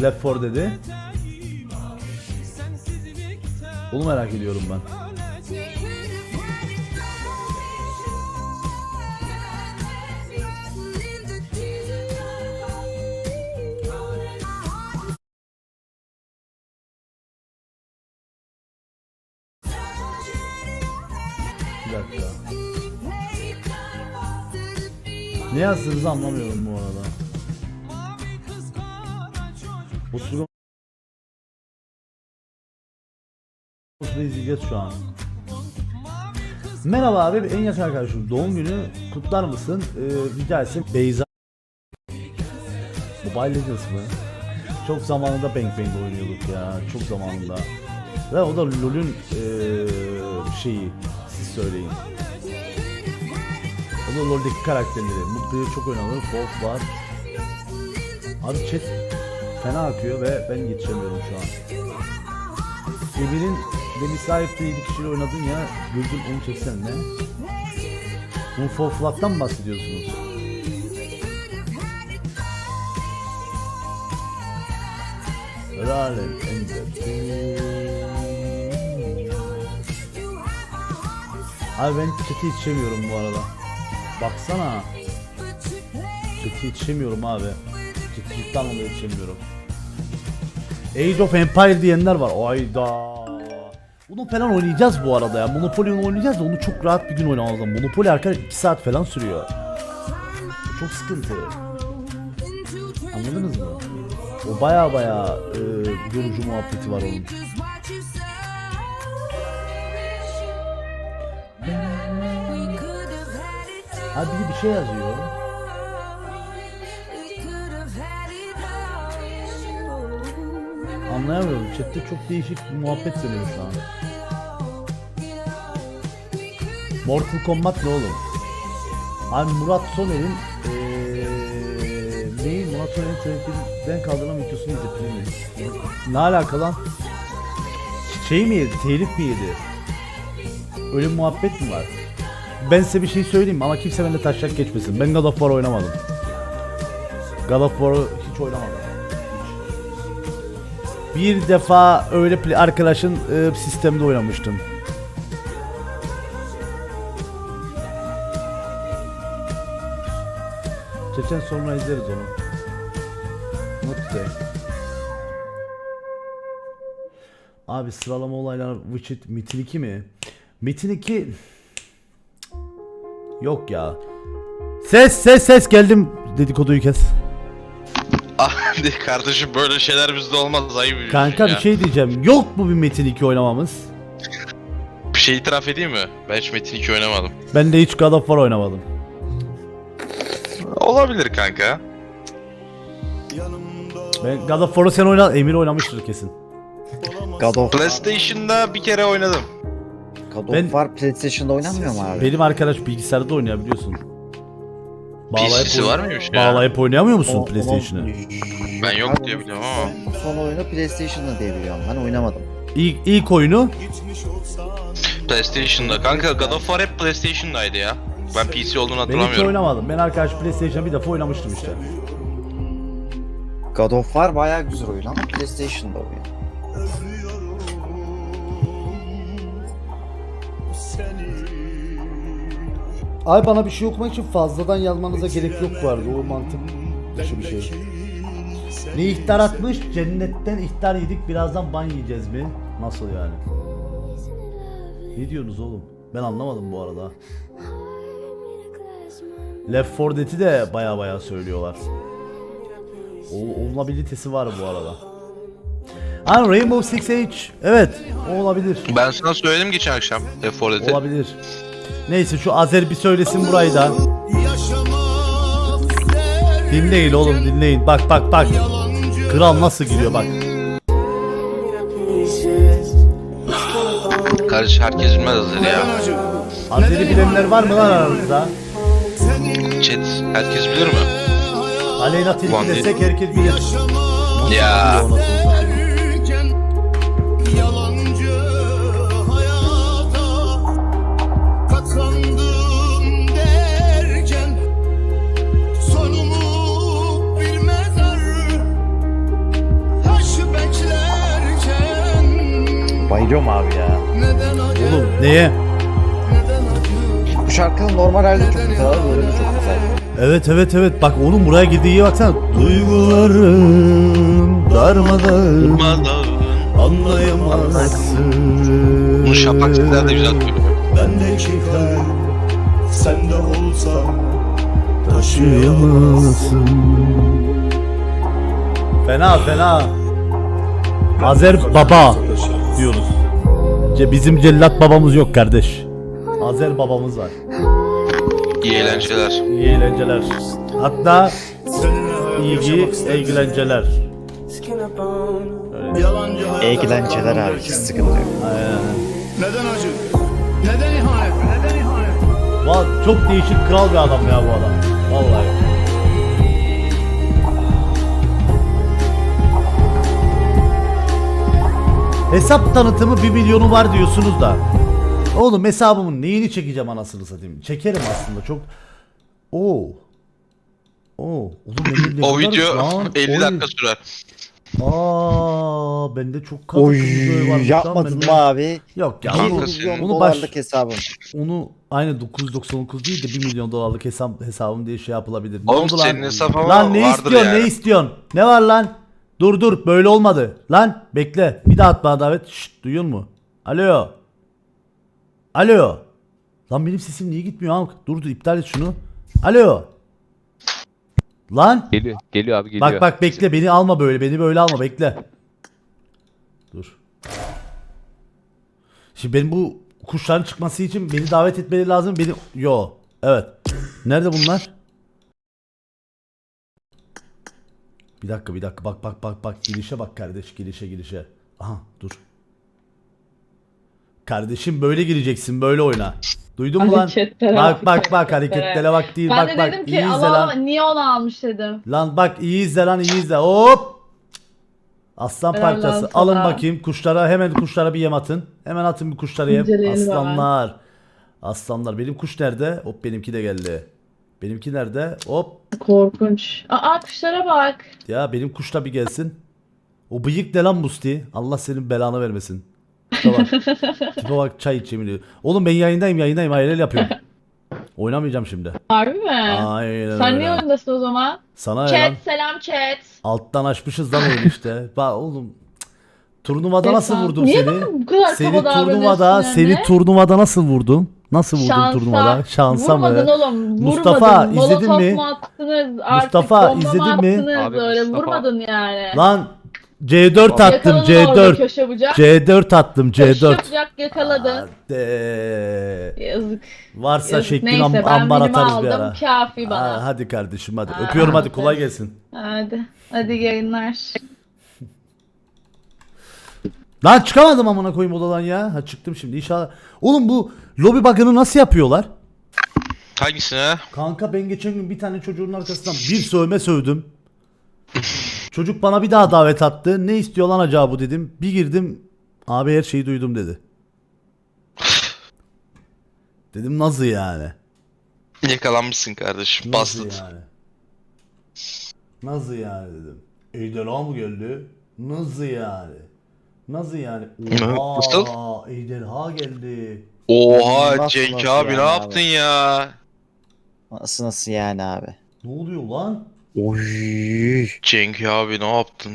Left 4 dedi. Bunu merak ediyorum ben. Ne yazdığınızı anlamıyorum bu arada. Sürü Bunu izleyeceğiz şu an. Merhaba abi en yakın arkadaşım doğum günü kutlar mısın? Ee, rica etsem Beyza Mobile Legends mı? Çok zamanında Bang Bang oynuyorduk ya çok zamanında. Ve o da LoL'ün ee, şeyi siz söyleyin. O da LoL'deki karakterleri. Multiplayer çok oynanır. Wolf var. Abi chat fena akıyor ve ben yetişemiyorum şu an. Emir'in beni sahipte 7 kişiyle oynadın ya Güldüm onu çeksen ne? Unfo Flat'tan mı bahsediyorsunuz? Ralen Abi ben chat'e yetişemiyorum bu arada. Baksana. Chat'e yetişemiyorum abi. Chat'e ciddi anlamda yetişemiyorum. Age of Empire diyenler var. Ayda. Bunu falan oynayacağız bu arada ya. Monopoly'yi oynayacağız da onu çok rahat bir gün oynamamız lazım. Monopoly arkadaş 2 saat falan sürüyor. Çok sıkıntı. Anladınız mı? O baya baya e, yorucu muhabbeti var onun. Abi bir şey yazıyor. Anlayamıyorum. Chat'te çok değişik bir muhabbet dönüyor şu an. Mortal Kombat ne oğlum? Abi Murat Soner'in eee neyi Murat Soner'in trendden kaldırılan videosunu izledim. Ne alaka lan? Şey mi yedi? Telif mi yedi? Öyle muhabbet mi var? Ben size bir şey söyleyeyim ama kimse bende taşak geçmesin. Ben God of War oynamadım. God of War'u hiç oynamadım. Bir defa öyle arkadaşın e, sistemde oynamıştım. Çeçen sonra izleriz onu. Not today. Abi sıralama olaylar Witcher Metin 2 mi? Metin 2 Yok ya. Ses ses ses geldim dedikoduyu kes. Hadi kardeşim böyle şeyler bizde olmaz ayıp Kanka ya. bir şey diyeceğim. Yok mu bir Metin 2 oynamamız? Bir şey itiraf edeyim mi? Ben hiç Metin 2 oynamadım. Ben de hiç God of War oynamadım. Olabilir kanka. Ben God of War'u sen oyna Emir oynamıştır kesin. God of, PlayStation'da bir kere oynadım. God of Ben- War PlayStation'da oynanmıyor mu abi? Benim arkadaş bilgisayarda oynayabiliyorsun. PC'si var mıymış ya? Bağlayıp oynayamıyor musun O- PlayStation'ı? Ben yok diye biliyorum ama. Son oyunu PlayStation'da diye biliyorum. Ben oynamadım. İlk, ilk oyunu PlayStation'da. Kanka God of War hep PlayStation'daydı ya. Ben PC olduğunu ben hiç hatırlamıyorum. oynamadım. Ben arkadaş PlayStation'a bir defa oynamıştım işte. God of War bayağı güzel oyun ama PlayStation'da oyun. Ay bana bir şey okumak için fazladan yazmanıza gerek yok vardı. O mantık dışı bir şey. Ne ihtar atmış? Cennetten ihtar yedik. Birazdan ban yiyeceğiz mi? Nasıl yani? Ne diyorsunuz oğlum? Ben anlamadım bu arada. Left 4 Dead'i de baya baya söylüyorlar. O, olabilitesi var bu arada. Ha Rainbow Six Siege. Evet, o olabilir. Ben sana söyledim geçen akşam Left 4 Dead'i. Olabilir. Neyse şu Azer bir söylesin burayı da. Dinleyin oğlum dinleyin. Bak bak bak. Kral nasıl giriyor bak. Kardeş herkes bilmez hazır ya. Azer'i bilenler var mı lan aranızda? Chat herkes bilir mi? Aleyna Tilki Ulan desek herkes bilir. Ya. Nasıl anasını satayım? Biliyorum abi ya. Oğlum neye? Bu şarkının normal halde çok güzel abi. Böyle de çok güzel. Evet evet evet bak onun buraya girdiği baksana. Duygularım darmadan Durmadan. anlayamazsın. Bunu şapak sizler de güzel söylüyor. Bendeki kalp sende olsa Taşıyamazsın. Fena fena. Azer baba diyoruz. Ce- Bizim cellat babamız yok kardeş. Azer babamız var. İyi eğlenceler. İyi eğlenceler. Hatta isterdim. eğlenceler. Eğlenceler abi. Hiç sıkıntı yok. Neden acı? Neden ihanet? Neden ihanet? Valla çok değişik kral bir adam ya bu adam. Vallahi. Hesap tanıtımı 1 milyonu var diyorsunuz da. Oğlum hesabımın neyini çekeceğim anasını satayım. Çekerim aslında çok. Oo. Oo. Oğlum O video lan? 50 Oy. dakika sürer. Aa, bende çok kadar Oy varmış lan yapmadın bende. mı abi? Yok ya. 1 Onu, milyon onu baş, dolarlık hesabım. onu aynı 999 değil de 1 milyon dolarlık hesap hesabım diye şey yapılabilir. Ne Oğlum oldu senin lan? hesap ama Lan ne vardır istiyorsun yani. ne istiyorsun? Ne var lan? Dur dur böyle olmadı. Lan bekle. Bir daha at bana davet. Şşt duyuyor mu? Alo. Alo. Lan benim sesim niye gitmiyor? Amk? Dur dur iptal et şunu. Alo. Lan. Geliyor, geliyor abi geliyor. Bak bak bekle beni alma böyle. Beni böyle alma bekle. Dur. Şimdi benim bu kuşların çıkması için beni davet etmeleri lazım. Beni yo. Evet. Nerede bunlar? Bir dakika bir dakika bak bak bak bak girişe bak kardeş girişe girişe. Aha dur. Kardeşim böyle gireceksin böyle oyna. Duydun mu lan? Hareketlere Bak bak, bak hareketlere bak değil Ben bak de bak dedim iyi ki izle Allah lan. Niye onu almış dedim. Lan bak iyi izle lan iyi izle. Hop. Aslan Helal parçası. lan Alın bakayım kuşlara hemen kuşlara bir yem atın. Hemen atın bir kuşlara yem. İnceleyelim Aslanlar. Aslanlar. Benim kuş nerede? Hop benimki de geldi. Benimki nerede? Hop. Korkunç. Aa kuşlara bak. Ya benim kuş da bir gelsin. O bıyık ne lan Musti? Allah senin belanı vermesin. Tipe bak. Tipe bak çay içeyim diyor. Oğlum ben yayındayım yayındayım. Hayal yapıyorum. Oynamayacağım şimdi. Harbi mi? Aynen Sen öyle. niye oyundasın o zaman? Sana Chat lan? selam chat. Alttan açmışız lan oyunu işte. Bak oğlum. Turnuvada nasıl Efendim? vurdum Niye seni? bana bu kadar Seni kaba davranıyorsun turnuvada, yani? seni turnuvada nasıl vurdum? Nasıl vurdum Şansa. turnuvada? Şansa Vurmadın mı? oğlum. Mustafa, vurmadın. izledin Molotof mi? mu attınız? Artık Mustafa, bomba izledin mi? attınız? Abi Öyle Mustafa- vurmadın yani. Lan C4 attım Yakaladın orada C4. köşe bucak. C4 attım Köşe C4. bucak yakaladın. Hadi. Yazık. Varsa yazık. şeklin Neyse am- ben ambar minimi atarız bir aldım. ara. Kafi Aa, bana. hadi kardeşim hadi. Aa, Öpüyorum hadi hadi. kolay gelsin. Hadi. Hadi yayınlar. Lan çıkamadım amına koyayım odadan ya. Ha çıktım şimdi inşallah. Oğlum bu lobi bug'ını nasıl yapıyorlar? Hangisine? Kanka ben geçen gün bir tane çocuğun arkasından bir sövme sövdüm. Çocuk bana bir daha davet attı. Ne istiyor lan acaba bu dedim. Bir girdim. Abi her şeyi duydum dedi. Dedim nasıl yani? Yakalanmışsın kardeşim. Nasıl Bastın. yani? Nasıl yani dedim. Ejderha mı geldi? Nasıl yani? Nasıl yani? Oha, Nasıl? Ejderha geldi. Oha Nasıl Cenk nasıl abi yani ne abi? yaptın ya? Nasıl nasıl yani abi? Ne oluyor lan? Oy. Cenk abi ne yaptın?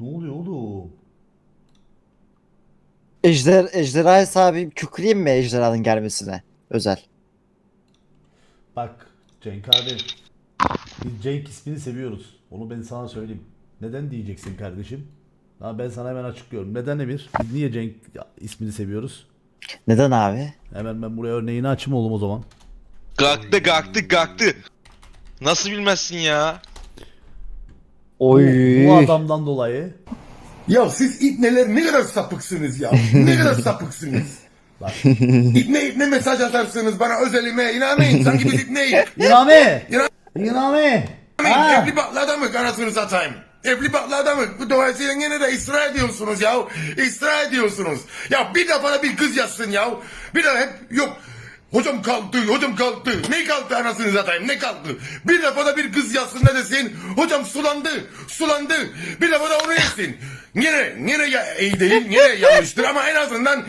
Ne oluyor oğlum? Ejder, ejderha hesabı kükreyim mi ejderhanın gelmesine? Özel. Bak Cenk abi. Biz Cenk ismini seviyoruz. Onu ben sana söyleyeyim. Neden diyeceksin kardeşim? Ha, ben sana hemen açıklıyorum. Neden Emir? Biz niye Cenk ismini seviyoruz? Neden abi? Hemen ben buraya örneğini açayım oğlum o zaman. Gaktı gaktı gaktı. Nasıl bilmezsin ya? Oy. Bu, bu adamdan dolayı Ya siz ipneler ne kadar sapıksınız ya. Ne kadar sapıksınız. Bak. İpne ipne mesaj atarsınız bana özelime inanmayın. Sanki biz ipneyiz. İnami! İnan- İnami! Ha! Evli baklı adamı anasını satayım. Evli baklı adamı. Bu dolayısıyla yine de ısrar ediyorsunuz ya. Israr ediyorsunuz. Ya bir de bana bir kız yazsın ya. Bir de hep yok. Hocam kalktı, hocam kalktı. Ne kalktı anasını satayım, ne kalktı? Bir defa da bir kız yazsın ne desin? Hocam sulandı, sulandı. Bir defa da onu yesin. Yine, yine ya, iyi değil, yine yanlıştır ama en azından